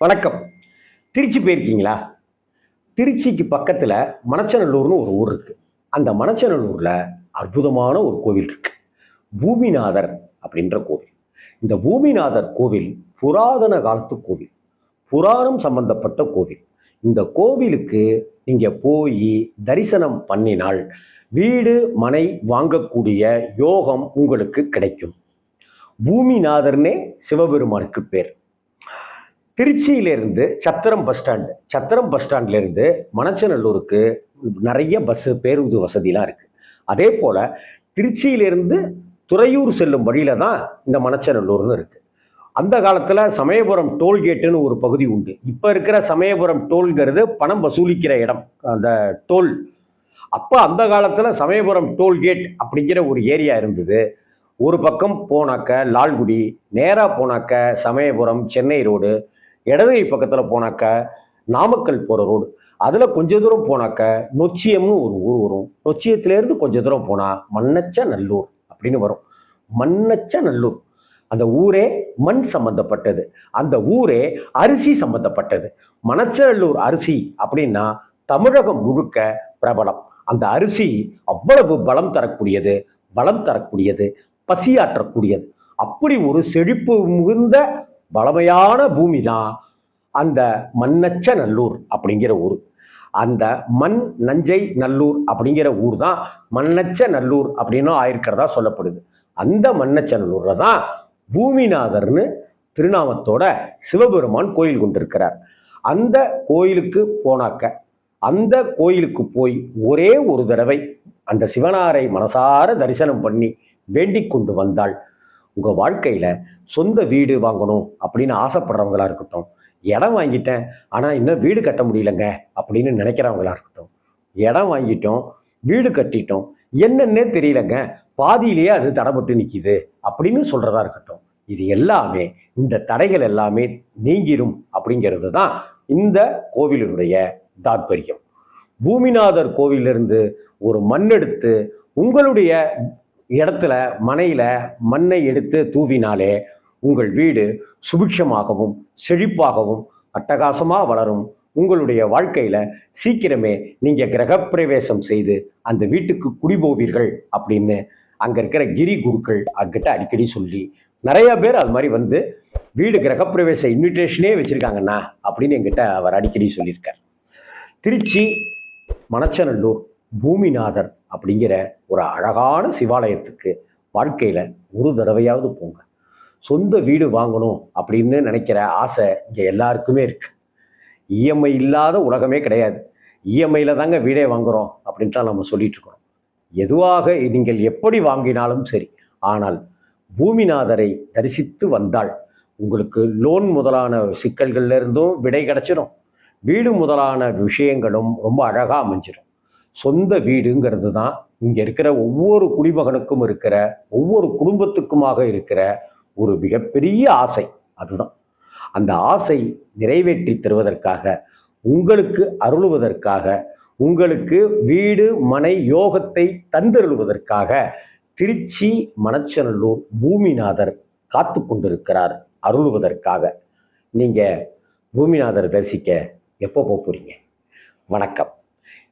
வணக்கம். திருச்சி போயிருக்கீங்களா? திருச்சிக்கு பக்கத்தில் மணச்சநல்லூர்னு ஒரு ஊர் இருக்குது அந்த மணச்சநல்லூரில் அற்புதமான ஒரு கோவில் இருக்குது பூமிநாதர் அப்படின்ற கோவில். இந்த பூமிநாதர் கோவில் புராதன காலத்து கோவில். புராணம் சம்பந்தப்பட்ட கோவில். இந்த கோவிலுக்கு நீங்கள் போய் தரிசனம் பண்ணினால் வீடு மனை வாங்கக்கூடிய யோகம் உங்களுக்கு கிடைக்கும். பூமிநாதர்னே சிவபெருமானுக்கு பேர். திருச்சியிலேருந்து Chathiram bus stand Chathiram bus ஸ்டாண்ட்லேருந்து மணச்சநல்லூருக்கு நிறைய பஸ்ஸு பேருந்து வசதிலாம் இருக்குது அதே போல் திருச்சியிலேருந்து துறையூர் செல்லும் வழியில் தான் இந்த மணச்சநல்லூர்னு இருக்குது அந்த காலத்தில் சமயபுரம் டோல்கேட்டுன்னு ஒரு பகுதி உண்டு. இப்போ இருக்கிற சமயபுரம் டோல்ங்கிறது பணம் வசூலிக்கிற இடம் அந்த டோல் அப்போ அந்த காலத்தில் சமயபுரம் டோல்கேட் அப்படிங்கிற ஒரு ஏரியா இருந்தது. ஒரு பக்கம் போனாக்க லால்குடி நேராக போனாக்க சமயபுரம் சென்னை ரோடு இடதுகை பக்கத்தில் போனாக்க நாமக்கல் போகிற ரோடு அதில் கொஞ்ச தூரம் போனாக்க நொச்சியம்னு ஒரு ஊர் வரும். நொச்சியத்திலேருந்து கொஞ்ச தூரம் போனால் மண்ணச்ச நல்லூர் அப்படின்னு வரும். மண்ணச்ச நல்லூர் அந்த ஊரே மண் சம்பந்தப்பட்டது. அந்த ஊரே அரிசி சம்பந்தப்பட்டது. மணச்சநல்லூர் அரிசி அப்படின்னா தமிழகம் முழுக்க பிரபலம். அந்த அரிசி அவ்வளவு பலம் தரக்கூடியது பலம் தரக்கூடியது பசியாற்றக்கூடியது. அப்படி ஒரு செழிப்பு மிகுந்த பலமையான பூமி தான் அந்த மண்ணச்ச நல்லூர் அப்படிங்கிற ஊர். அந்த மண் நஞ்சை நல்லூர் அப்படிங்கிற ஊர் தான் மண்ணச்ச நல்லூர் அப்படின்னும் ஆயிருக்கிறதா சொல்லப்படுது. அந்த மண்ணச்ச நல்லூரில் தான் பூமிநாதர்னு திருநாமத்தோட சிவபெருமான் கோயில் கொண்டிருக்கிறார். அந்த கோயிலுக்கு போனாக்க அந்த கோயிலுக்கு போய் ஒரே ஒரு தடவை அந்த சிவனாரை மனசார தரிசனம் பண்ணி வேண்டிக் கொண்டு வந்தாள். உங்கள் வாழ்க்கையில் சொந்த வீடு வாங்கணும் அப்படின்னு ஆசைப்படுறவங்களா இருக்கட்டும். இடம் வாங்கிட்டேன் ஆனால் இன்னும் வீடு கட்ட முடியலங்க அப்படின்னு நினைக்கிறவங்களா இருக்கட்டும். இடம் வாங்கிட்டோம் வீடு கட்டிட்டோம் என்னன்னே தெரியலங்க. பாதியிலேயே அது தடைப்பட்டு நிற்கிது அப்படின்னு சொல்கிறதா இருக்கட்டும். இது எல்லாமே இந்த தடைகள் எல்லாமே நீங்கிடும் அப்படிங்கிறது தான் இந்த கோவிலினுடைய தாத்பரியம். பூமிநாதர் கோவிலிருந்து ஒரு மண் எடுத்து உங்களுடைய இடத்துல மனையில் மண்ணை எடுத்து தூவினாலே உங்கள் வீடு சுபிக்ஷமாகவும் செழிப்பாகவும் அட்டகாசமாக வளரும். உங்களுடைய வாழ்க்கையில் சீக்கிரமே நீங்கள் கிரகப்பிரவேசம் செய்து அந்த வீட்டுக்கு குடிபோவீர்கள் அப்படின்னு அங்கே இருக்கிற கிரி குருக்கள் அங்கிட்ட அடிக்கடி சொல்லி நிறைய பேர் அது மாதிரி வந்து வீடு கிரகப்பிரவேச இன்விடேஷனே வச்சுருக்காங்கண்ணா அப்படின்னு எங்கிட்ட அவர் அடிக்கடி சொல்லியிருக்கார். திருச்சி மணச்சநல்லூர் பூமிநாதர் அப்படிங்கிற ஒரு அழகான சிவாலயத்துக்கு வாழ்க்கையில் ஒரு தடவையாவது போங்க. சொந்த வீடு வாங்கணும் அப்படின்னு நினைக்கிற ஆசை இங்கே எல்லாருக்குமே இருக்கு. இஎம்ஐ இல்லாத உலகமே கிடையாது. இஎம்ஐயில் தாங்க வீடே வாங்குகிறோம் அப்படின்ட்டு நம்ம சொல்லிட்டு இருக்கிறோம். எதுவாக நீங்கள் எப்படி வாங்கினாலும் சரி ஆனால் பூமிநாதரை தரிசித்து வந்தால் உங்களுக்கு லோன் முதலான சிக்கல்கள்லேருந்தும் விடை கிடச்சிடும் வீடு முதலான விஷயங்களும் ரொம்ப அழகாக அமைஞ்சிடும் சொந்த வீடுங்கிறது தான். இங்கே இருக்கிற ஒவ்வொரு குடிமகனுக்கும் இருக்கிற ஒவ்வொரு குடும்பத்துக்குமாக இருக்கிற ஒரு மிகப்பெரிய ஆசை. அதுதான். அந்த ஆசை நிறைவேற்றி தருவதற்காக உங்களுக்கு அருளுவதற்காக உங்களுக்கு வீடு மனை யோகத்தை தந்தருள்வதற்காக திருச்சி மணச்சநல்லூர் பூமிநாதர் காத்து கொண்டிருக்கிறார் அருளுவதற்காக. நீங்கள் பூமிநாதர் தரிசிக்க எப்போ போக போகிறீங்க வணக்கம்.